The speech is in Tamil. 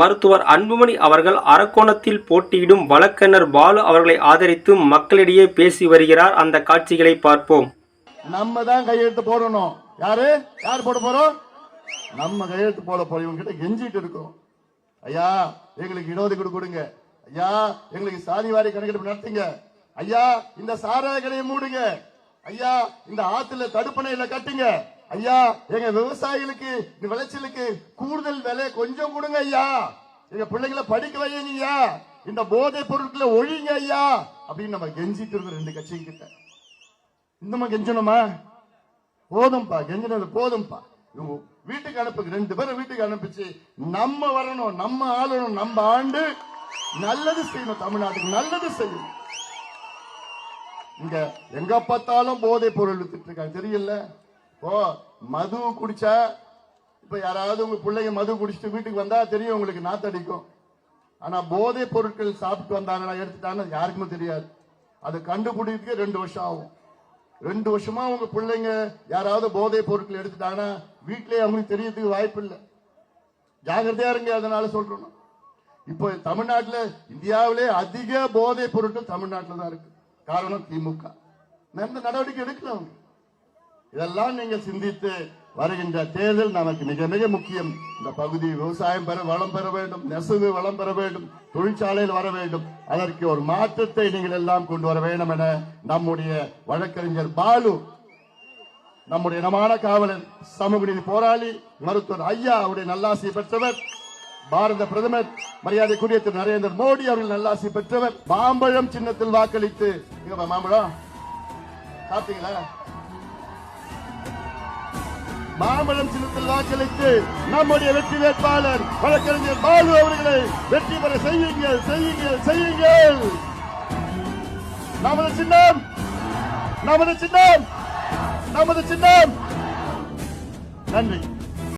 மருத்துவர் அன்புமணி அவர்கள் அரக்கோணத்தில் போட்டியிடும் வழக்கறிஞர் பாலு அவர்களை ஆதரித்து மக்களிடையே பேசி வருகிறார். அந்த காட்சிகளை பார்ப்போம். நம்ம தான் கையெழுத்து போடணும். யாரு? யார் போட போறோம்? நம்ம கையெழுத்து போட போறோம். இவங்க கிட்ட கெஞ்சிட்டு இருக்கோம். ஐயா எங்களுக்கு இடஒதுக்கீடு கொடுங்க. ஐயா எங்களுக்கு சாதிவாரி கணக்கெடுப்பு நடத்துங்க. ஐயா இந்த சாராய கடையை மூடுங்க. ஐயா இந்த ஆத்துல தடுப்பணையில கட்டுங்க. ஐயா எங்க விவசாயிகளுக்கு இந்த விளைச்சலுக்கு கூடுதல் விலை கொஞ்சம் கொடுங்க ஐயா. எங்க பிள்ளைங்களை படிக்க வைங்க ஐயா. இந்த போதை பொருட்களை ஒழிங்க ஐயா. அப்படின்னு நம்ம கெஞ்சிட்டு இருக்கோம் ரெண்டு கட்சியும் கிட்ட. இன்னுமா கெஞ்சணுமா? போதும்பா கெஞ்சினது போதும்பா. இவங்க வீட்டுக்கு அனுப்புங்க. ரெண்டு பேரும் வீட்டுக்கு அனுப்பிச்சு நம்ம வரணும் நம்ம ஆளணும் நம்ம ஆண்டு நல்லது செய்யணும் தமிழ்நாட்டுக்கு நல்லது செய்யணும். இங்க எங்க பார்த்தாலும் போதை பொருள் வித்துட்டு இருக்காங்க. தெரியல ஓ மது குடிச்சா இப்ப யாராவது உங்க பிள்ளைங்க மது குடிச்சிட்டு வீட்டுக்கு வந்தா தெரியும் உங்களுக்கு நாத்தடிக்கும் ஆனா போதை பொருட்கள் சாப்பிட்டு வந்தாங்கன்னா எடுத்துட்டாங்கன்னா யாருக்குமே தெரியாது. அது கண்டுபிடிக்க ரெண்டு வருஷம் ஆகும். ரெண்டு வருஷமா உங்க பிள்ளைங்க யாராவது போதை பொருட்கள் எடுத்துட்டாங்கன்னா வீட்டிலேயே அவங்களுக்கு தெரியறதுக்கு வாய்ப்பு இல்லை. ஜாகிரதையா இருங்க அதனால சொல்றோம். இப்போ தமிழ்நாட்டில் இந்தியாவிலே அதிக போதை பொருட்கள் தமிழ்நாட்டில் தான் இருக்கு. காரணம் திமுக. எந்த நடவடிக்கை எடுக்கல அவங்க. இதெல்லாம் நீங்கள் சிந்தித்து வருகின்ற தேர்தல் நமக்கு மிக மிக முக்கியம். இந்த பகுதி விவசாயம் பெற வளம் பெற வேண்டும் நெசவு வளம் பெற வேண்டும் தொழிற்சாலையில் வர வேண்டும். அதற்கு ஒரு மாற்றத்தை நீங்கள் எல்லாம் கொண்டு வர வேண்டும் என நம்முடைய வழக்கறிஞர் பாலு நம்முடைய இனமான காவலர் சமூக நீதி போராளி மருத்துவர் ஐயா அவருடைய நல்லாசி பெற்றவர் பாரத பிரதமர் மரியாதைக்குரிய திரு நரேந்திர மோடி அவர்கள் நல்லாசி பெற்றவர். மாம்பழம் சின்னத்தில் வாக்களித்து மாம்பழம். சாப்பிட்டீங்களா மாம்பழம் சின்னத்தில் வாக்களித்து நம்முடைய வெற்றி வேட்பாளர் வழக்கறிஞர் பாலு அவர்களை வெற்றி பெற செய்யுங்கள் செய்யுங்கள் செய்யுங்கள். நமது சின்னம் நமது சின்னம் நமது சின்னம். நன்றி.